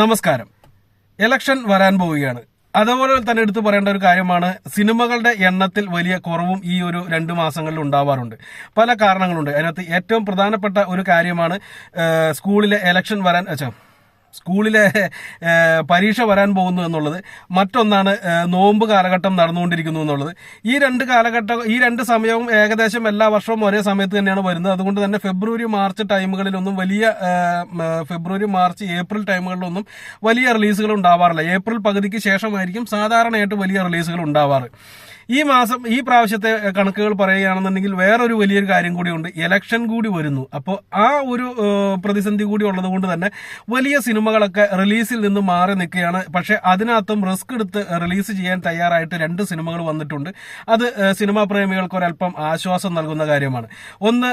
നമസ്കാരം. ഇലക്ഷൻ വരാൻ പോവുകയാണ്. അതേപോലെ തന്നെ എടുത്തു പറയേണ്ട ഒരു കാര്യമാണ് സിനിമകളുടെ എണ്ണത്തിൽ വലിയ കുറവും ഈ ഒരു രണ്ട് മാസങ്ങളിൽ ഉണ്ടാവാറുണ്ട്. പല കാരണങ്ങളുണ്ട്. അതിനകത്ത് ഏറ്റവും പ്രധാനപ്പെട്ട ഒരു കാര്യമാണ് സ്കൂളിലെ ഇലക്ഷൻ വരാൻ സ്കൂളിലെ പരീക്ഷ വരാൻ പോകുന്നു എന്നുള്ളത്. മറ്റൊന്നാണ് നോമ്പ് കാലഘട്ടം നടന്നുകൊണ്ടിരിക്കുന്നു എന്നുള്ളത്. ഈ രണ്ട് കാലഘട്ടം ഈ രണ്ട് സമയവും ഏകദേശം എല്ലാ വർഷവും ഒരേ സമയത്ത് തന്നെയാണ് വരുന്നത്. അതുകൊണ്ട് തന്നെ ഫെബ്രുവരി മാർച്ച് ടൈമുകളിലൊന്നും വലിയ ഫെബ്രുവരി മാർച്ച് ഏപ്രിൽ ടൈമുകളിലൊന്നും വലിയ റിലീസുകൾ ഉണ്ടാവാറില്ല. ഏപ്രിൽ പകുതിക്ക് ശേഷമായിരിക്കും സാധാരണയായിട്ട് വലിയ റിലീസുകൾ ഉണ്ടാവാറ്. ഈ മാസം ഈ പ്രാവശ്യത്തെ കണക്കുകൾ പറയുകയാണെന്നുണ്ടെങ്കിൽ വേറൊരു വലിയൊരു കാര്യം കൂടിയുണ്ട്. ഇലക്ഷൻ കൂടി വരുന്നു. അപ്പോൾ ആ ഒരു പ്രതിസന്ധി കൂടി ഉള്ളത് കൊണ്ട് തന്നെ വലിയ സിനിമകളൊക്കെ റിലീസിൽ നിന്ന് മാറി നിൽക്കുകയാണ്. പക്ഷെ അതിനകത്തും റിസ്ക് എടുത്ത് റിലീസ് ചെയ്യാൻ തയ്യാറായിട്ട് രണ്ട് സിനിമകൾ വന്നിട്ടുണ്ട്. അത് സിനിമാ പ്രേമികൾക്ക് ഒരല്പം ആശ്വാസം നൽകുന്ന കാര്യമാണ്. ഒന്ന്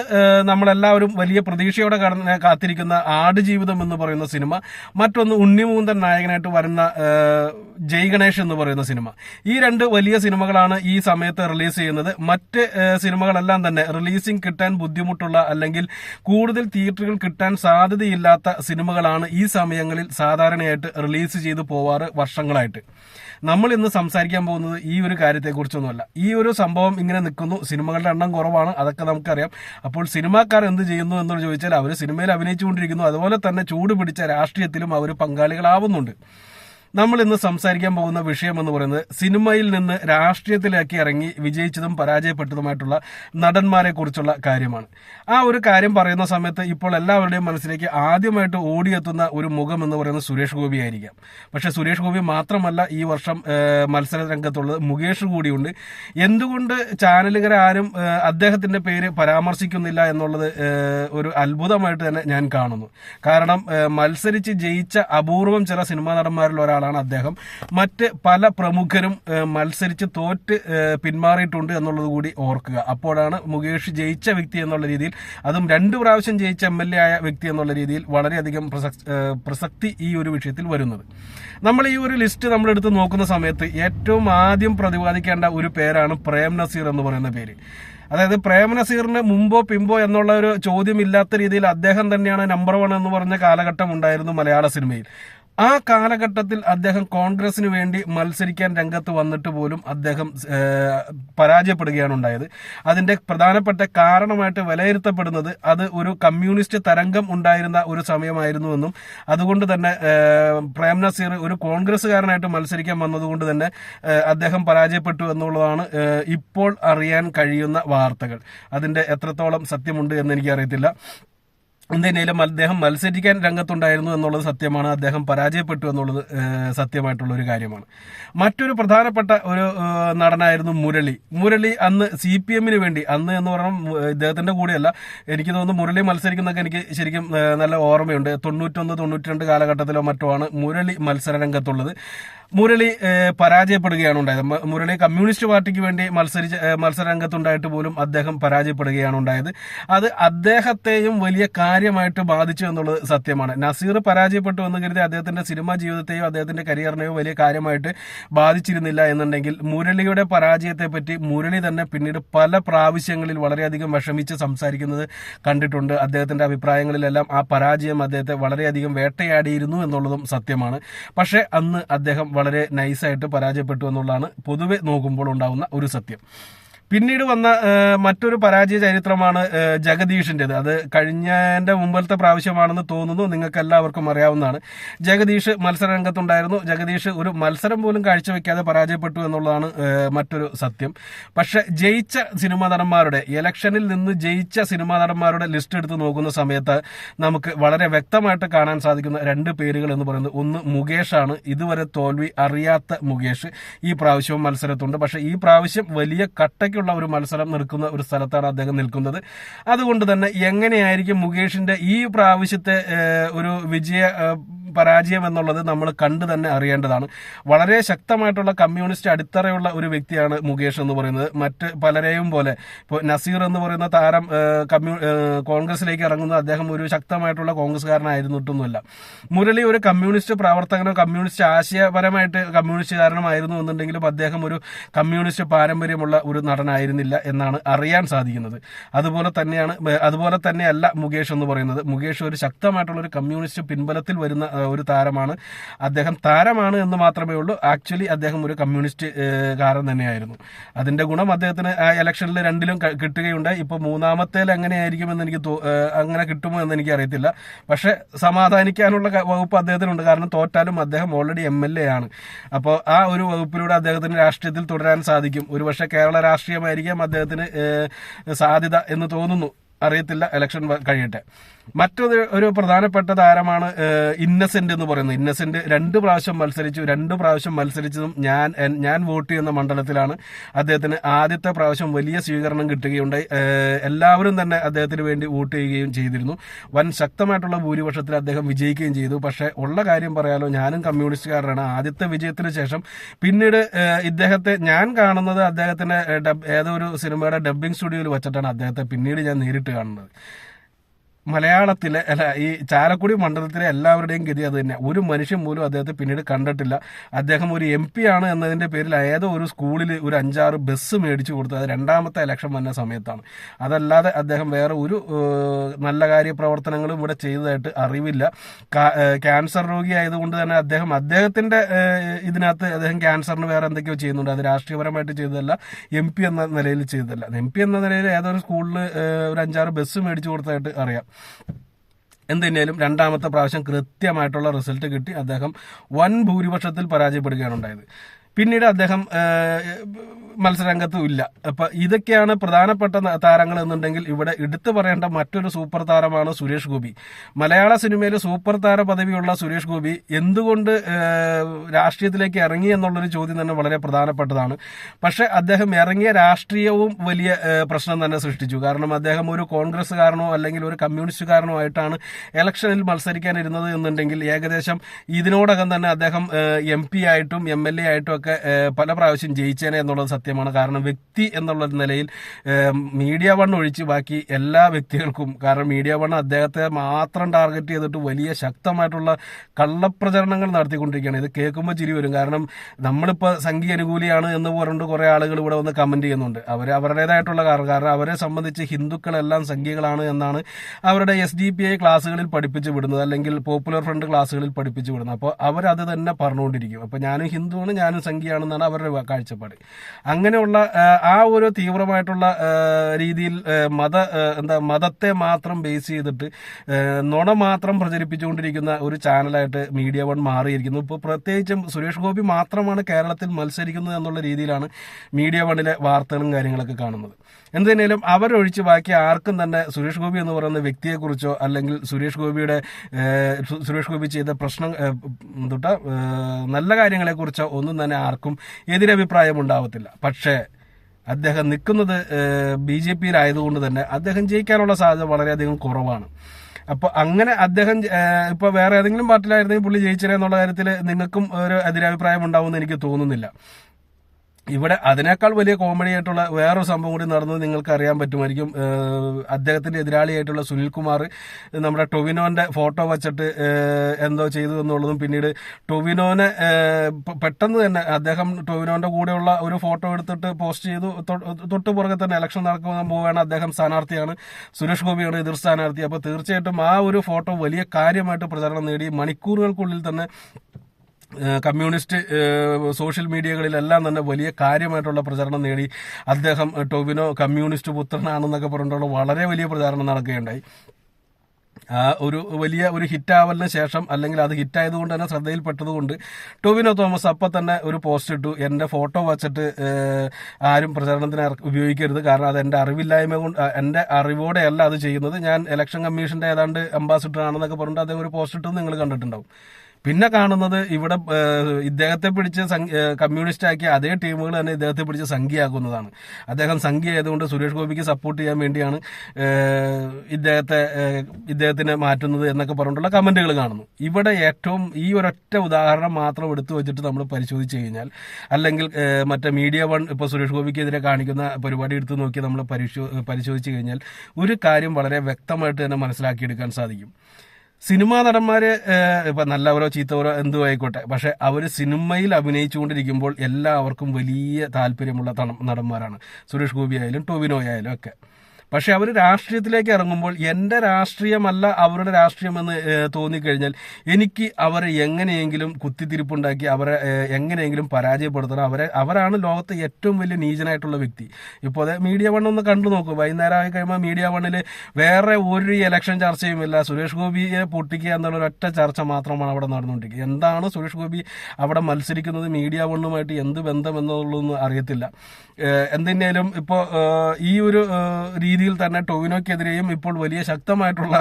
നമ്മളെല്ലാവരും വലിയ പ്രതീക്ഷയോടെ കാത്തിരിക്കുന്ന ആടുജീവിതം എന്ന് പറയുന്ന സിനിമ. മറ്റൊന്ന് ഉണ്ണിമൂന്തൻ നായകനായിട്ട് വരുന്ന ജയ് ഗണേഷ് എന്ന് പറയുന്ന സിനിമ. ഈ രണ്ട് വലിയ സിനിമകളാണ് ഈ സമയത്ത് റിലീസ് ചെയ്യുന്നത്. മറ്റ് സിനിമകളെല്ലാം തന്നെ റിലീസിംഗ് കിട്ടാൻ ബുദ്ധിമുട്ടുള്ള അല്ലെങ്കിൽ കൂടുതൽ തിയേറ്ററുകൾ കിട്ടാൻ സാധ്യതയില്ലാത്ത സിനിമകളാണ് ഈ സമയങ്ങളിൽ സാധാരണയായിട്ട് റിലീസ് ചെയ്തു പോവാറ് വർഷങ്ങളായിട്ട്. നമ്മൾ ഇന്ന് സംസാരിക്കാൻ പോകുന്നത് ഈ ഒരു കാര്യത്തെക്കുറിച്ചൊന്നുമല്ല. ഈ ഒരു സംഭവം ഇങ്ങനെ നിൽക്കുന്നു. സിനിമകളുടെ എണ്ണം കുറവാണ്. അതൊക്കെ നമുക്കറിയാം. അപ്പോൾ സിനിമാക്കാർ എന്ത് ചെയ്യുന്നു എന്ന് ചോദിച്ചാൽ അവർ സിനിമയിൽ അഭിനയിച്ചുകൊണ്ടിരിക്കുന്നു. അതുപോലെ തന്നെ ചൂട് പിടിച്ച രാഷ്ട്രീയത്തിലും അവർ പങ്കാളികളാവുന്നുണ്ട്. നമ്മൾ ഇന്ന് സംസാരിക്കാൻ പോകുന്ന വിഷയം എന്ന് പറയുന്നത് സിനിമയിൽ നിന്ന് രാഷ്ട്രീയത്തിലേക്ക് ഇറങ്ങി വിജയിച്ചതും പരാജയപ്പെട്ടതുമായിട്ടുള്ള നടന്മാരെ കുറിച്ചുള്ള കാര്യമാണ്. ആ ഒരു കാര്യം പറയുന്ന സമയത്ത് ഇപ്പോൾ എല്ലാവരുടെയും മനസ്സിലേക്ക് ആദ്യമായിട്ട് ഓടിയെത്തുന്ന ഒരു മുഖം എന്ന് പറയുന്നത് സുരേഷ് ഗോപി ആയിരിക്കാം. പക്ഷെ സുരേഷ് ഗോപി മാത്രമല്ല ഈ വർഷം മത്സര രംഗത്തുള്ളത് മുകേഷ് കൂടിയുണ്ട്. എന്തുകൊണ്ട് ചാനലുകാരും അദ്ദേഹത്തിന്റെ പേര് പരാമർശിക്കുന്നില്ല എന്നുള്ളത് ഒരു അത്ഭുതമായിട്ട് തന്നെ ഞാൻ കാണുന്നു. കാരണം മത്സരിച്ച് ജയിച്ച അപൂർവം ചില സിനിമാ നടന്മാരിൽ ഒരാളാണ് അദ്ദേഹം. മറ്റ് പല പ്രമുഖരും മത്സരിച്ച് തോറ്റ് പിന്മാറിയിട്ടുണ്ട് എന്നുള്ളത് കൂടി ഓർക്കുക. അപ്പോഴാണ് മുകേഷ് ജയിച്ച വ്യക്തി എന്നുള്ള രീതിയിൽ അതും രണ്ടു പ്രാവശ്യം ജയിച്ച എം എൽ എ ആയ വ്യക്തി എന്നുള്ള രീതിയിൽ വളരെയധികം പ്രസക്തി ഈ ഒരു വിഷയത്തിൽ വരുന്നത്. നമ്മൾ ഈ ഒരു ലിസ്റ്റ് നമ്മളെടുത്ത് നോക്കുന്ന സമയത്ത് ഏറ്റവും ആദ്യം പ്രതിപാദിക്കേണ്ട ഒരു പേരാണ് പ്രേം നസീർ എന്ന് പറയുന്ന പേര്. അതായത് പ്രേം നസീറിന് മുമ്പോ പിമ്പോ എന്നുള്ള ഒരു ചോദ്യമില്ലാത്ത രീതിയിൽ അദ്ദേഹം തന്നെയാണ് നമ്പർ വൺ എന്ന് പറഞ്ഞ കാലഘട്ടം ഉണ്ടായിരുന്നു മലയാള സിനിമയിൽ. ആ കാലഘട്ടത്തിൽ അദ്ദേഹം കോൺഗ്രസിന് വേണ്ടി മത്സരിക്കാൻ രംഗത്ത് വന്നിട്ട് പോലും അദ്ദേഹം പരാജയപ്പെടുകയാണ് ഉണ്ടായത്. അതിന്റെ പ്രധാനപ്പെട്ട കാരണമായിട്ട് വിലയിരുത്തപ്പെടുന്നത് അത് ഒരു കമ്മ്യൂണിസ്റ്റ് തരംഗം ഉണ്ടായിരുന്ന ഒരു സമയമായിരുന്നുവെന്നും അതുകൊണ്ട് തന്നെ പ്രേം നസീർ ഒരു കോൺഗ്രസ്സുകാരനായിട്ട് മത്സരിക്കാൻ വന്നതുകൊണ്ട് തന്നെ അദ്ദേഹം പരാജയപ്പെട്ടു എന്നുള്ളതാണ് ഇപ്പോൾ അറിയാൻ കഴിയുന്ന വാർത്തകൾ. അതിന്റെ എത്രത്തോളം സത്യമുണ്ട് എന്ന് എനിക്കറിയത്തില്ല. എന്തിനേലും അദ്ദേഹം മത്സരിക്കാൻ രംഗത്തുണ്ടായിരുന്നു എന്നുള്ളത് സത്യമാണ്. അദ്ദേഹം പരാജയപ്പെട്ടു എന്നുള്ളത് സത്യമായിട്ടുള്ള ഒരു കാര്യമാണ്. മറ്റൊരു പ്രധാനപ്പെട്ട ഒരു നടനായിരുന്നു മുരളി. മുരളി അന്ന് സി പി എമ്മിന് വേണ്ടി അന്ന് എന്ന് മു- ഇദ്ദേഹത്തിന്റെ കൂടെയല്ല. എനിക്ക് തോന്നുന്നു മുരളി മത്സരിക്കുന്നൊക്കെ എനിക്ക് ശരിക്കും നല്ല ഓർമ്മയുണ്ട്. തൊണ്ണൂറ്റൊന്ന് തൊണ്ണൂറ്റിരണ്ട് കാലഘട്ടത്തിലോ മറ്റോ ആണ് മുരളി മത്സര രംഗത്തുള്ളത്. മുരളി പരാജയപ്പെടുകയാണ് ഉണ്ടായത്. മുരളി കമ്മ്യൂണിസ്റ്റ് പാർട്ടിക്ക് വേണ്ടി മത്സരിച്ച മത്സരരംഗത്തുണ്ടായിട്ട് മത്സര രംഗത്തുണ്ടായിട്ട് പോലും അദ്ദേഹം പരാജയപ്പെടുകയാണ് ഉണ്ടായത്. അത് അദ്ദേഹത്തെയും വലിയ കാര്യമായിട്ട് ബാധിച്ചു എന്നുള്ളത് സത്യമാണ്. നസീർ പരാജയപ്പെട്ടു എന്ന് കരുതി അദ്ദേഹത്തിന്റെ സിനിമാ ജീവിതത്തെയോ അദ്ദേഹത്തിന്റെ കരിയറിനെയോ വലിയ കാര്യമായിട്ട് ബാധിച്ചിരുന്നില്ല എന്നുണ്ടെങ്കിൽ മുരളിയുടെ പരാജയത്തെ പറ്റി മുരളി തന്നെ പിന്നീട് പല പ്രാവശ്യങ്ങളിൽ വളരെയധികം വിഷമിച്ച് സംസാരിക്കുന്നത് കണ്ടിട്ടുണ്ട്. അദ്ദേഹത്തിന്റെ അഭിപ്രായങ്ങളിലെല്ലാം ആ പരാജയം അദ്ദേഹത്തെ വളരെയധികം വേട്ടയാടിയിരുന്നു എന്നുള്ളതും സത്യമാണ്. പക്ഷേ അന്ന് അദ്ദേഹം വളരെ നൈസായിട്ട് പരാജയപ്പെട്ടു എന്നുള്ളതാണ് പൊതുവെ നോക്കുമ്പോൾ ഉണ്ടാകുന്ന ഒരു സത്യം. പിന്നീട് വന്ന മറ്റൊരു പരാജയ ചരിത്രമാണ് ജഗദീഷിന്റെത് അത് കഴിഞ്ഞതിന്റെ മുമ്പത്തെ പ്രാവശ്യമാണെന്ന് തോന്നുന്നു. നിങ്ങൾക്ക് എല്ലാവർക്കും അറിയാവുന്നതാണ്. ജഗദീഷ് മത്സര രംഗത്തുണ്ടായിരുന്നു ജഗദീഷ് ഒരു മത്സരം പോലും കാഴ്ചവെക്കാതെ പരാജയപ്പെട്ടു എന്നുള്ളതാണ് മറ്റൊരു സത്യം. പക്ഷെ ജയിച്ച സിനിമാ നടന്മാരുടെ ഇലക്ഷനിൽ നിന്ന് ജയിച്ച സിനിമാ നടന്മാരുടെ ലിസ്റ്റ് എടുത്ത് നോക്കുന്ന സമയത്ത് നമുക്ക് വളരെ വ്യക്തമായിട്ട് കാണാൻ സാധിക്കുന്ന രണ്ട് പേരുകൾ എന്ന് പറയുന്നത് ഒന്ന് മുകേഷാണ്. ഇതുവരെ തോൽവി അറിയാത്ത മുകേഷ് ഈ പ്രാവശ്യവും മത്സരത്തുണ്ട്. പക്ഷേ ഈ പ്രാവശ്യം വലിയ കട്ടയ്ക്കുള്ള ഒരു മത്സരം നിൽക്കുന്ന ഒരു സ്ഥലത്താണ് അദ്ദേഹം നിൽക്കുന്നത്. അതുകൊണ്ട് തന്നെ എങ്ങനെയായിരിക്കും മുകേഷിന്റെ ഈ പ്രാവശ്യത്തെ ഒരു വിജയ പരാജയം എന്നുള്ളത് നമ്മൾ കണ്ടു തന്നെ അറിയേണ്ടതാണ്. വളരെ ശക്തമായിട്ടുള്ള കമ്മ്യൂണിസ്റ്റ് അടിത്തറയുള്ള ഒരു വ്യക്തിയാണ് മുകേഷ് എന്ന് പറയുന്നത്. മറ്റ് പലരെയും പോലെ ഇപ്പോൾ നസീർ എന്ന് പറയുന്ന താരം കമ്മ്യൂ കോൺഗ്രസിലേക്ക് ഇറങ്ങുന്നത് അദ്ദേഹം ഒരു ശക്തമായിട്ടുള്ള കോൺഗ്രസ്സുകാരനായിരുന്നിട്ടൊന്നുമില്ല മുരളി ഒരു കമ്മ്യൂണിസ്റ്റ് പ്രവർത്തകനോ കമ്മ്യൂണിസ്റ്റ് ആശയപരമായിട്ട് കമ്മ്യൂണിസ്റ്റുകാരനുമായിരുന്നു എന്നുണ്ടെങ്കിലും അദ്ദേഹം ഒരു കമ്മ്യൂണിസ്റ്റ് പാരമ്പര്യമുള്ള ഒരു നടനായിരുന്നില്ല എന്നാണ് അറിയാൻ സാധിക്കുന്നത്. അതുപോലെ തന്നെയാണ് അതുപോലെ തന്നെയല്ല മുകേഷ് എന്ന് പറയുന്നത്. മുകേഷ് ഒരു ശക്തമായിട്ടുള്ള ഒരു കമ്മ്യൂണിസ്റ്റ് പിൻബലത്തിൽ വരുന്ന ഒരു താരമാണ്. അദ്ദേഹം താരമാണ് എന്ന് മാത്രമേ ഉള്ളൂ. ആക്ച്വലി അദ്ദേഹം ഒരു കമ്മ്യൂണിസ്റ്റ് കാരൻ തന്നെയായിരുന്നു. അതിന്റെ ഗുണം അദ്ദേഹത്തിന് ആ ഇലക്ഷനിൽ രണ്ടിലും കിട്ടുകയുണ്ടായി. ഇപ്പൊ മൂന്നാമത്തേൽ എങ്ങനെയായിരിക്കുമെന്ന് എനിക്ക് അങ്ങനെ കിട്ടുമോ എന്ന് എനിക്ക് അറിയത്തില്ല. പക്ഷെ സമാധാനിക്കാനുള്ള വകുപ്പ് അദ്ദേഹത്തിനുണ്ട്. കാരണം തോറ്റാലും അദ്ദേഹം ഓൾറെഡി എം എൽ എ ആണ്. അപ്പോൾ ആ ഒരു വകുപ്പിലൂടെ അദ്ദേഹത്തിന് രാഷ്ട്രീയത്തിൽ തുടരാൻ സാധിക്കും. ഒരുപക്ഷെ കേരള രാഷ്ട്രീയമായിരിക്കാം അദ്ദേഹത്തിന് സാധ്യത എന്ന് തോന്നുന്നു. അറിയത്തില്ല ഇലക്ഷൻ കഴിയട്ടെ. മറ്റൊരു ഒരു പ്രധാനപ്പെട്ട താരമാണ് ഇന്നസെന്റ് എന്ന് പറയുന്നത്. ഇന്നസെന്റ് രണ്ട് പ്രാവശ്യം മത്സരിച്ചു രണ്ട് പ്രാവശ്യം മത്സരിച്ചതും ഞാൻ ഞാൻ വോട്ട് ചെയ്യുന്ന മണ്ഡലത്തിലാണ്. അദ്ദേഹത്തിന് ആദ്യത്തെ പ്രാവശ്യം വലിയ സ്വീകരണം കിട്ടുകയുണ്ടായി. എല്ലാവരും തന്നെ അദ്ദേഹത്തിന് വേണ്ടി വോട്ട് ചെയ്യുകയും ചെയ്തിരുന്നു. വൻ ശക്തമായിട്ടുള്ള ഭൂരിപക്ഷത്തിൽ അദ്ദേഹം വിജയിക്കുകയും ചെയ്തു. പക്ഷേ ഉള്ള കാര്യം പറയാലോ ഞാനും കമ്മ്യൂണിസ്റ്റുകാരനാണ്. ആദ്യത്തെ വിജയത്തിന് ശേഷം പിന്നീട് ഇദ്ദേഹത്തെ ഞാൻ കാണുന്നത് അദ്ദേഹത്തിന്റെ ഏതൊരു സിനിമയുടെ ഡബ്ബിംഗ് സ്റ്റുഡിയോയിൽ വെച്ചിട്ടാണ് അദ്ദേഹത്തെ പിന്നീട് ഞാൻ നേരിട്ട് കാണുന്നത്. മലയാളത്തിലെ അല്ല ഈ ചാലക്കുടി മണ്ഡലത്തിലെ എല്ലാവരുടെയും ഗതി അത് തന്നെ. ഒരു മനുഷ്യൻ പോലും അദ്ദേഹത്തെ പിന്നീട് കണ്ടിട്ടില്ല. അദ്ദേഹം ഒരു എം പി ആണ് എന്നതിന്റെ പേരിൽ ഏതോ ഒരു സ്കൂളിൽ ഒരു അഞ്ചാറ് ബസ് മേടിച്ചു കൊടുത്തു അത് രണ്ടാമത്തെ ഇലക്ഷൻ വന്ന സമയത്താണ്. അതല്ലാതെ അദ്ദേഹം വേറെ ഒരു നല്ല കാര്യപ്രവർത്തനങ്ങളും ഇവിടെ ചെയ്തതായിട്ട് അറിവില്ല. ക്യാൻസർ രോഗി ആയതുകൊണ്ട് തന്നെ അദ്ദേഹം അദ്ദേഹത്തിന്റെ ഏഹ്, ഇതിനകത്ത് അദ്ദേഹം ക്യാൻസറിന് വേറെ എന്തൊക്കെയോ ചെയ്യുന്നുണ്ട്. അത് രാഷ്ട്രീയപരമായിട്ട് ചെയ്തതല്ല എം പി എന്ന നിലയിൽ ചെയ്തതല്ല. എം പി എന്ന നിലയിൽ ഏതൊരു സ്കൂളിൽ ഒരു അഞ്ചാറ് ബസ് മേടിച്ചു കൊടുത്തതായിട്ട് അറിയാം. എന്തിനേലും രണ്ടാമത്തെ പ്രാവശ്യം കൃത്യമായിട്ടുള്ള റിസൾട്ട് കിട്ടി. അദ്ദേഹം വൻ ഭൂരിപക്ഷത്തിൽ പരാജയപ്പെടുകയാണ് ഉണ്ടായത്. പിന്നീട് അദ്ദേഹം മത്സരരംഗത്തും ഇല്ല. അപ്പൊ ഇതൊക്കെയാണ് പ്രധാനപ്പെട്ട താരങ്ങൾ എന്നുണ്ടെങ്കിൽ ഇവിടെ എടുത്തു പറയേണ്ട മറ്റൊരു സൂപ്പർ താരമാണ് സുരേഷ് ഗോപി. മലയാള സിനിമയിൽ സൂപ്പർ താര പദവിയുള്ള സുരേഷ് ഗോപി എന്തുകൊണ്ട് രാഷ്ട്രീയത്തിലേക്ക് ഇറങ്ങി എന്നുള്ളൊരു ചോദ്യം തന്നെ വളരെ പ്രധാനപ്പെട്ടതാണ്. പക്ഷെ അദ്ദേഹം ഇറങ്ങിയ രാഷ്ട്രീയവും വലിയ പ്രശ്നം തന്നെ സൃഷ്ടിച്ചു. കാരണം അദ്ദേഹം ഒരു കോൺഗ്രസ്സുകാരനോ അല്ലെങ്കിൽ ഒരു കമ്മ്യൂണിസ്റ്റുകാരനോ ആയിട്ടാണ് ഇലക്ഷനിൽ മത്സരിക്കാനിരുന്നത് എന്നുണ്ടെങ്കിൽ ഏകദേശം ഇതിനോടകം തന്നെ അദ്ദേഹം എം പി ആയിട്ടും എം എൽ എ ആയിട്ടും ഒക്കെ പല പ്രാവശ്യം ജയിച്ചേനെ എന്നുള്ളത് സത്യമാണ്. കാരണം വ്യക്തി എന്നുള്ള നിലയിൽ മീഡിയ വൺ ഒഴിച്ച് ബാക്കി എല്ലാ വ്യക്തികൾക്കും കാരണം മീഡിയ വൺ അദ്ദേഹത്തെ മാത്രം ടാർഗറ്റ് ചെയ്തിട്ട് വലിയ ശക്തമായിട്ടുള്ള കള്ളപ്രചരണങ്ങൾ നടത്തിക്കൊണ്ടിരിക്കുകയാണ്. ഇത് കേൾക്കുമ്പോൾ ചിരി വരും. കാരണം നമ്മളിപ്പോൾ സംഘി അനുകൂലിയാണ് എന്ന് പറഞ്ഞിട്ട് കുറേ ആളുകൾ ഇവിടെ വന്ന് കമന്റ് ചെയ്യുന്നുണ്ട്. അവർ അവരുടേതായിട്ടുള്ള കാരണം കാരണം അവരെ സംബന്ധിച്ച് ഹിന്ദുക്കളെല്ലാം സംഘികളാണ് എന്നാണ് അവരുടെ എസ് ഡി പി ഐ ക്ലാസ്സുകളിൽ പഠിപ്പിച്ചു വിടുന്നത്. അല്ലെങ്കിൽ പോപ്പുലർ ഫ്രണ്ട് ക്ലാസ്സുകളിൽ പഠിപ്പിച്ചു വിടുന്നത്. അപ്പോൾ അവരത് തന്നെ പറഞ്ഞുകൊണ്ടിരിക്കും. അപ്പോൾ ഞാനും ഹിന്ദുവാണ് ഞാനും സംഘിയാണെന്നാണ് അവരുടെ കാഴ്ചപ്പാട്. അങ്ങനെയുള്ള ആ, ഒരു തീവ്രമായിട്ടുള്ള രീതിയിൽ മത എന്താ മതത്തെ മാത്രം ബേസ് ചെയ്തിട്ട് നുണ മാത്രം പ്രചരിപ്പിച്ചുകൊണ്ടിരിക്കുന്ന ഒരു ചാനലായിട്ട് മീഡിയ വൺ മാറിയിരിക്കുന്നു. ഇപ്പോൾ പ്രത്യേകിച്ചും സുരേഷ് ഗോപി മാത്രമാണ് കേരളത്തിൽ മത്സരിക്കുന്നത് എന്നുള്ള രീതിയിലാണ് മീഡിയ വണ്ണിലെ വാർത്തകളും കാര്യങ്ങളൊക്കെ കാണുന്നത്. എന്തിനേലും അവരൊഴിച്ച് ബാക്കി ആർക്കും തന്നെ സുരേഷ് ഗോപി എന്ന് പറയുന്ന വ്യക്തിയെക്കുറിച്ചോ അല്ലെങ്കിൽ സുരേഷ് ഗോപിയുടെ സുരേഷ് ഗോപി ചെയ്ത പ്രശ്നം എന്തുട്ട നല്ല കാര്യങ്ങളെക്കുറിച്ചോ ഒന്നും തന്നെ ആർക്കും എതിരഭിപ്രായം ഉണ്ടാവത്തില്ല. പക്ഷേ അദ്ദേഹം നിൽക്കുന്നത് ബി ജെ പിയിലായതുകൊണ്ട് തന്നെ അദ്ദേഹം ജയിക്കാനുള്ള സാധ്യത വളരെയധികം കുറവാണ്. അപ്പോൾ അങ്ങനെ അദ്ദേഹം ഇപ്പോൾ വേറെ ഏതെങ്കിലും പാർട്ടിയിലായിരുന്നെങ്കിൽ പുള്ളി ജയിച്ചില്ല എന്നുള്ള കാര്യത്തിൽ നിങ്ങൾക്കും ഒരു എതിരഭിപ്രായം ഉണ്ടാവുമെന്ന് എനിക്ക് തോന്നുന്നില്ല. ഇവിടെ അതിനേക്കാൾ വലിയ കോമഡി ആയിട്ടുള്ള വേറൊരു സംഭവം കൂടി നടന്നത് നിങ്ങൾക്ക് അറിയാൻ പറ്റുമായിരിക്കും. അദ്ദേഹത്തിന്റെ എതിരാളിയായിട്ടുള്ള സുനിൽ കുമാർ നമ്മുടെ ടൊവിനോന്റെ ഫോട്ടോ വച്ചിട്ട് എന്തോ ചെയ്തു എന്നുള്ളതും പിന്നീട് ടൊവിനോനെ പെട്ടെന്ന് തന്നെ അദ്ദേഹം ടൊവിനോന്റെ കൂടെയുള്ള ഒരു ഫോട്ടോ എടുത്തിട്ട് പോസ്റ്റ് ചെയ്തു. തൊട്ട് പുറകെ തന്നെ ഇലക്ഷൻ നടക്കാൻ പോവുകയാണ് അദ്ദേഹം സ്ഥാനാർത്ഥിയാണ്. സുരേഷ് ഗോപിയാണ് എതിർ സ്ഥാനാർത്ഥി. അപ്പോൾ തീർച്ചയായിട്ടും ആ ഒരു ഫോട്ടോ വലിയ കാര്യമായിട്ട് പ്രചാരണം നേടി. മണിക്കൂറുകൾക്കുള്ളിൽ തന്നെ കമ്മ്യൂണിസ്റ്റ് സോഷ്യൽ മീഡിയകളിലെല്ലാം തന്നെ വലിയ കാര്യമായിട്ടുള്ള പ്രചരണം നേടി. അദ്ദേഹം ടോബിനോ കമ്മ്യൂണിസ്റ്റ് പുത്രനാണെന്നൊക്കെ പറഞ്ഞിട്ടുള്ള വളരെ വലിയ പ്രചാരണം നടക്കുകയുണ്ടായി. ഒരു വലിയ ഒരു ഹിറ്റാവലിന് ശേഷം അല്ലെങ്കിൽ അത് ഹിറ്റായതുകൊണ്ട് തന്നെ ശ്രദ്ധയിൽപ്പെട്ടതുകൊണ്ട് ടൊവിനോ തോമസ് അപ്പം തന്നെ ഒരു പോസ്റ്റ് ഇട്ടു. എന്റെ ഫോട്ടോ വച്ചിട്ട് ആരും പ്രചരണത്തിന് ഉപയോഗിക്കരുത്. കാരണം അത് എന്റെ അറിവില്ലായ്മ കൊണ്ട് എന്റെ അറിവോടെയല്ല അത് ചെയ്യുന്നത്. ഞാൻ ഇലക്ഷൻ കമ്മീഷന്റെ ഏതാണ്ട് അംബാസിഡർ ആണെന്നൊക്കെ പറഞ്ഞിട്ട് അദ്ദേഹം ഒരു പോസ്റ്റ് ഇട്ടു നിങ്ങൾ കണ്ടിട്ടുണ്ടാവും. പിന്നെ കാണുന്നത് ഇവിടെ ഇദ്ദേഹത്തെ പിടിച്ച് കമ്മ്യൂണിസ്റ്റ് ആക്കിയ അതേ ടീമുകൾ തന്നെ ഇദ്ദേഹത്തെ പിടിച്ച് സംഖ്യയാക്കുന്നതാണ് അദ്ദേഹം സംഖ്യ ആയതുകൊണ്ട് സുരേഷ് ഗോപിക്ക് സപ്പോർട്ട് ചെയ്യാൻ വേണ്ടിയാണ് ഇദ്ദേഹത്തെ ഇദ്ദേഹത്തിനെ മാറ്റുന്നത് എന്നൊക്കെ പറഞ്ഞിട്ടുള്ള കമന്റുകൾ കാണുന്നു. ഇവിടെ ഏറ്റവും ഈ ഒരൊറ്റ ഉദാഹരണം മാത്രം എടുത്തു വെച്ചിട്ട് നമ്മൾ പരിശോധിച്ച് കഴിഞ്ഞാൽ അല്ലെങ്കിൽ മറ്റേ മീഡിയ വൺ ഇപ്പോൾ സുരേഷ് ഗോപിക്കെതിരെ കാണിക്കുന്ന പരിപാടി എടുത്തു നോക്കി നമ്മൾ പരിശോ പരിശോധിച്ച് കഴിഞ്ഞാൽ ഒരു കാര്യം വളരെ വ്യക്തമായിട്ട് തന്നെ മനസ്സിലാക്കിയെടുക്കാൻ സാധിക്കും. സിനിമാ നടന്മാര് ഇപ്പൊ നല്ലവരോ ചീത്തവരോ എന്തോ ആയിക്കോട്ടെ. പക്ഷെ അവർ സിനിമയിൽ അഭിനയിച്ചുകൊണ്ടിരിക്കുമ്പോൾ എല്ലാവർക്കും വലിയ താല്പര്യമുള്ള നടന്മാരാണ്. സുരേഷ് ഗോപി ആയാലും ടോവിനോ ആയാലും ഒക്കെ. പക്ഷെ അവർ രാഷ്ട്രീയത്തിലേക്ക് ഇറങ്ങുമ്പോൾ എന്റെ രാഷ്ട്രീയമല്ല അവരുടെ രാഷ്ട്രീയമെന്ന് തോന്നിക്കഴിഞ്ഞാൽ എനിക്ക് അവരെ എങ്ങനെയെങ്കിലും കുത്തിത്തിരിപ്പുണ്ടാക്കി അവരെ എങ്ങനെയെങ്കിലും പരാജയപ്പെടുത്തണം. അവരെ അവരാണ് ലോകത്തെ ഏറ്റവും വലിയ നീചനായിട്ടുള്ള വ്യക്തി. ഇപ്പോൾ അത് മീഡിയ വൺ ഒന്ന് കണ്ടു നോക്കൂ. വൈകുന്നേരം ആയി കഴിയുമ്പോൾ മീഡിയ വണ്ണിൽ വേറെ ഒരു ഇലക്ഷൻ ചർച്ചയുമില്ല. സുരേഷ് ഗോപിയെ പൊട്ടിക്കുക എന്നുള്ള ഒരൊറ്റ ചർച്ച മാത്രമാണ് അവിടെ നടന്നുകൊണ്ടിരിക്കുന്നത് എന്താണ് സുരേഷ് ഗോപി അവിടെ മത്സരിക്കുന്നത്? മീഡിയ വണ്ണുമായിട്ട് എന്ത് ബന്ധം എന്നുള്ളതൊന്നും അറിയത്തില്ല. എന്തിനേലും ഇപ്പോൾ ഈ ഒരു ഏഹ് രീതിയിൽ തന്നെ ടൊവിനോക്കെതിരെയും ഇപ്പോൾ വലിയ ശക്തമായിട്ടുള്ള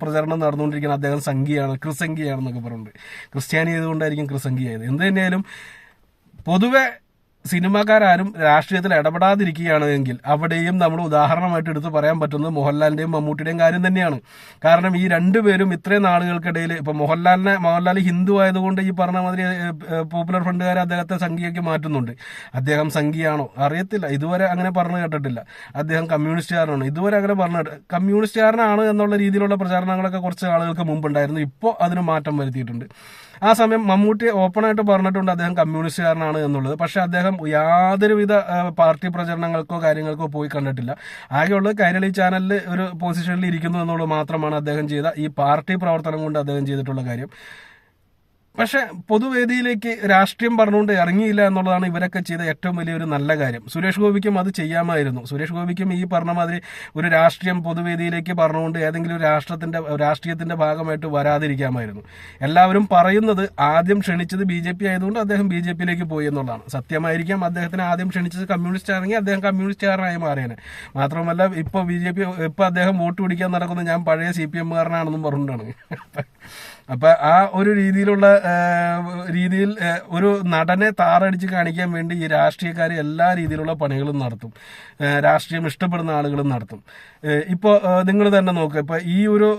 പ്രചരണം നടന്നുകൊണ്ടിരിക്കുന്ന അദ്ദേഹം സംഘിയാണ് ക്രിസംഖിയാണെന്നൊക്കെ പറഞ്ഞിട്ടുണ്ട്. ക്രിസ്ത്യാനി ആയതുകൊണ്ടായിരിക്കും ക്രിസംഖിയായത് എന്ത് തന്നെയായാലും പൊതുവെ സിനിമാക്കാരും രാഷ്ട്രീയത്തിൽ ഇടപെടാതിരിക്കുകയാണ് എങ്കിൽ അവിടെയും നമ്മൾ ഉദാഹരണമായിട്ട് എടുത്ത് പറയാൻ പറ്റുന്നത് മോഹൻലാലിന്റെയും മമ്മൂട്ടിയുടെയും കാര്യം തന്നെയാണ്. കാരണം ഈ രണ്ടുപേരും ഇത്രയും നാളുകൾക്കിടയിൽ ഇപ്പൊ മോഹൻലാലിനെ മോഹൻലാൽ ഹിന്ദു ആയതുകൊണ്ട് ഈ പറഞ്ഞ മാതിരി പോപ്പുലർ ഫണ്ടുകാർ അദ്ദേഹത്തെ സംഘിയാക്കി മാറ്റുന്നുണ്ട്. അദ്ദേഹം സംഘിയാണോ അറിയത്തില്ല. ഇതുവരെ അങ്ങനെ പറഞ്ഞു കേട്ടിട്ടില്ല. അദ്ദേഹം കമ്മ്യൂണിസ്റ്റുകാരനാണ്. ഇതുവരെ അങ്ങനെ പറഞ്ഞു കമ്മ്യൂണിസ്റ്റുകാരനാണ് എന്നുള്ള രീതിയിലുള്ള പ്രചാരണങ്ങളൊക്കെ കുറച്ച് ആളുകൾക്ക് മുമ്പുണ്ടായിരുന്നു. ഇപ്പോൾ അതിന് മാറ്റം വരുത്തിയിട്ടുണ്ട്. ആ സമയം മമ്മൂട്ടി ഓപ്പണായിട്ട് പറഞ്ഞിട്ടുണ്ട് അദ്ദേഹം കമ്മ്യൂണിസ്റ്റുകാരനാണ് എന്നുള്ളത്. പക്ഷെ അദ്ദേഹം യാതൊരുവിധ പാർട്ടി പ്രചരണങ്ങൾക്കോ കാര്യങ്ങൾക്കോ പോയി കണ്ടിട്ടില്ല. ആകെയുള്ളത് കൈരളി ചാനലിൽ ഒരു പൊസിഷനിൽ ഇരിക്കുന്നു എന്നുള്ളത് മാത്രമാണ് അദ്ദേഹം ചെയ്ത ഈ പാർട്ടി പ്രവർത്തനം കൊണ്ട് അദ്ദേഹം ചെയ്തിട്ടുള്ള കാര്യം. പക്ഷെ പൊതുവേദിയിലേക്ക് രാഷ്ട്രീയം പറഞ്ഞുകൊണ്ട് ഇറങ്ങിയില്ല എന്നുള്ളതാണ് ഇവരൊക്കെ ചെയ്ത ഏറ്റവും വലിയൊരു നല്ല കാര്യം. സുരേഷ് ഗോപിക്കും അത് ചെയ്യാമായിരുന്നു. സുരേഷ് ഗോപിക്കും ഈ പറഞ്ഞ മാതിരി ഒരു രാഷ്ട്രീയം പൊതുവേദിയിലേക്ക് പറഞ്ഞുകൊണ്ട് ഏതെങ്കിലും രാഷ്ട്രത്തിന്റെ രാഷ്ട്രീയത്തിന്റെ ഭാഗമായിട്ട് വരാതിരിക്കാമായിരുന്നു. എല്ലാവരും പറയുന്നത് ആദ്യം ക്ഷണിച്ചത് ബി ജെ പി ആയതുകൊണ്ട് അദ്ദേഹം ബി ജെ പിയിലേക്ക് പോയി എന്നുള്ളതാണ്. സത്യമായിരിക്കാം അദ്ദേഹത്തിന് ആദ്യം ക്ഷണിച്ചത് കമ്മ്യൂണിസ്റ്റ് ആണെങ്കിൽ അദ്ദേഹം കമ്മ്യൂണിസ്റ്റുകാരനായി മാറിയേനെ. മാത്രമല്ല ഇപ്പോൾ ബി ജെ പി ഇപ്പോൾ അദ്ദേഹം വോട്ട് പിടിക്കാൻ നടക്കുന്നത് ഞാൻ പഴയ സി പി എമ്മുകാരനാണെന്നും പറഞ്ഞിട്ടാണ് അപ്പൊ ആ ഒരു രീതിയിലുള്ള രീതിയിൽ ഒരു നടനെ താറടിച്ച് കാണിക്കാൻ വേണ്ടി ഈ രാഷ്ട്രീയക്കാർ എല്ലാ രീതിയിലുള്ള പണികളും നടത്തും. രാഷ്ട്രീയം ഇഷ്ടപ്പെടുന്ന ആളുകളും നടത്തും. ഇപ്പോൾ നിങ്ങൾ തന്നെ നോക്കുക ഇപ്പൊ ഈ ഒരു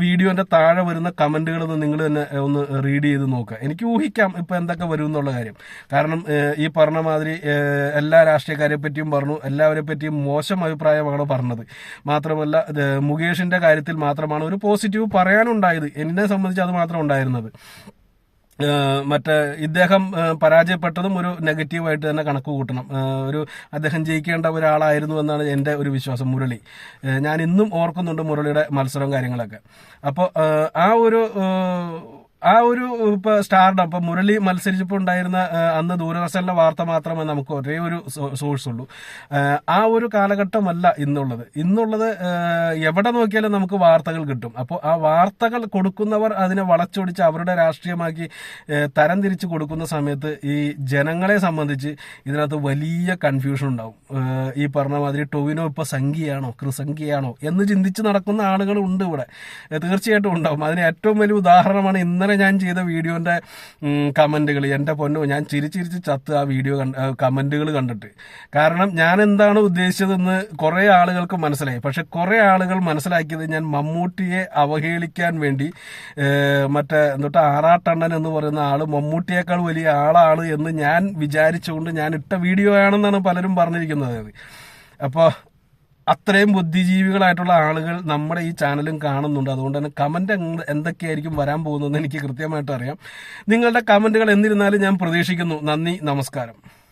വീഡിയോന്റെ താഴെ വരുന്ന കമന്റുകൾ നിങ്ങൾ തന്നെ ഒന്ന് റീഡ് ചെയ്ത് നോക്കുക. എനിക്ക് ഊഹിക്കാം ഇപ്പൊ എന്തൊക്കെ വരും എന്നുള്ള കാര്യം. കാരണം ഈ പറഞ്ഞ മാതിരി എല്ലാ രാഷ്ട്രീയക്കാരെ പറ്റിയും പറഞ്ഞു എല്ലാവരെ പറ്റിയും മോശം അഭിപ്രായമാണ് പറഞ്ഞത്. മാത്രമല്ല മുകേഷിന്റെ കാര്യത്തിൽ മാത്രമാണ് ഒരു പോസിറ്റീവ് പറയാനുണ്ടായത്. എന്നെ സംബന്ധിച്ച് അത് മാത്രം ഉണ്ടായിരുന്നത്. മറ്റേ ഇദ്ദേഹം പരാജയപ്പെട്ടതും ഒരു നെഗറ്റീവായിട്ട് തന്നെ കണക്ക് കൂട്ടണം. ഒരു അദ്ദേഹം ജയിക്കേണ്ട ഒരാളായിരുന്നു എന്നാണ് എന്റെ ഒരു വിശ്വാസം മുരളി. ഞാൻ ഇന്നും ഓർക്കുന്നുണ്ട് മുരളിയുടെ മത്സരവും കാര്യങ്ങളൊക്കെ. അപ്പോൾ ആ ഒരു ആ ഒരു ഇപ്പൊ സ്റ്റാർഡം ഇപ്പൊ മുരളി മത്സരിച്ചപ്പോൾ ഉണ്ടായിരുന്ന അന്ന് ദൂരദർശനിലെ വാർത്ത മാത്രമേ നമുക്ക് ഒരേ ഒരു സോഴ്സ് ഉള്ളൂ. ആ ഒരു കാലഘട്ടമല്ല ഇന്നുള്ളത്. ഇന്നുള്ളത് എവിടെ നോക്കിയാലും നമുക്ക് വാർത്തകൾ കിട്ടും. അപ്പോൾ ആ വാർത്തകൾ കൊടുക്കുന്നവർ അതിനെ വളച്ചൊടിച്ച് അവരുടെ രാഷ്ട്രീയമാക്കി തരംതിരിച്ച് തരം തിരിച്ച് കൊടുക്കുന്ന സമയത്ത് ഈ ജനങ്ങളെ സംബന്ധിച്ച് ഇതിനകത്ത് വലിയ കൺഫ്യൂഷൻ ഉണ്ടാവും. ഈ പറഞ്ഞ മാതിരി ടൊവിനോ ഇപ്പൊ സംഖ്യയാണോ കൃസംഖ്യയാണോ എന്ന് ചിന്തിച്ച് നടക്കുന്ന ആളുകൾ ഉണ്ട് ഇവിടെ. തീർച്ചയായിട്ടും ഉണ്ടാവും. അതിന് ഏറ്റവും വലിയ ഉദാഹരണമാണ് ഇന്നലെ ഞാൻ ചെയ്ത വീഡിയോന്റെ കമന്റുകൾ എന്റെ പൊന്നോ ഞാൻ ചിരിച്ചിരിച്ച് ചത്ത് ആ വീഡിയോ കമന്റുകൾ കണ്ടിട്ട്. കാരണം ഞാൻ എന്താണ് ഉദ്ദേശിച്ചതെന്ന് കുറേ ആളുകൾക്ക് മനസ്സിലായി. പക്ഷെ കുറേ ആളുകൾ മനസ്സിലാക്കിയത് ഞാൻ മമ്മൂട്ടിയെ അവഹേളിക്കാൻ വേണ്ടി മറ്റേ എന്നിട്ട് ആറാട്ടണ്ണൻ എന്ന് പറയുന്ന ആൾ മമ്മൂട്ടിയേക്കാൾ വലിയ ആളാണ് എന്ന് ഞാൻ വിചാരിച്ചുകൊണ്ട് ഞാൻ ഇട്ട വീഡിയോ ആണെന്നാണ് പലരും പറഞ്ഞിരിക്കുന്നത്. അപ്പോൾ അത്രയും ബുദ്ധിജീവികളായിട്ടുള്ള ആളുകൾ നമ്മുടെ ഈ ചാനലും കാണുന്നുണ്ട്. അതുകൊണ്ട് തന്നെ കമന്റ് എന്തൊക്കെയായിരിക്കും വരാൻ പോകുന്നതെന്ന് എനിക്ക് കൃത്യമായിട്ട് അറിയാം. നിങ്ങളുടെ കമന്റുകൾ എന്നിരുന്നാലും ഞാൻ പ്രതീക്ഷിക്കുന്നു. നന്ദി നമസ്കാരം.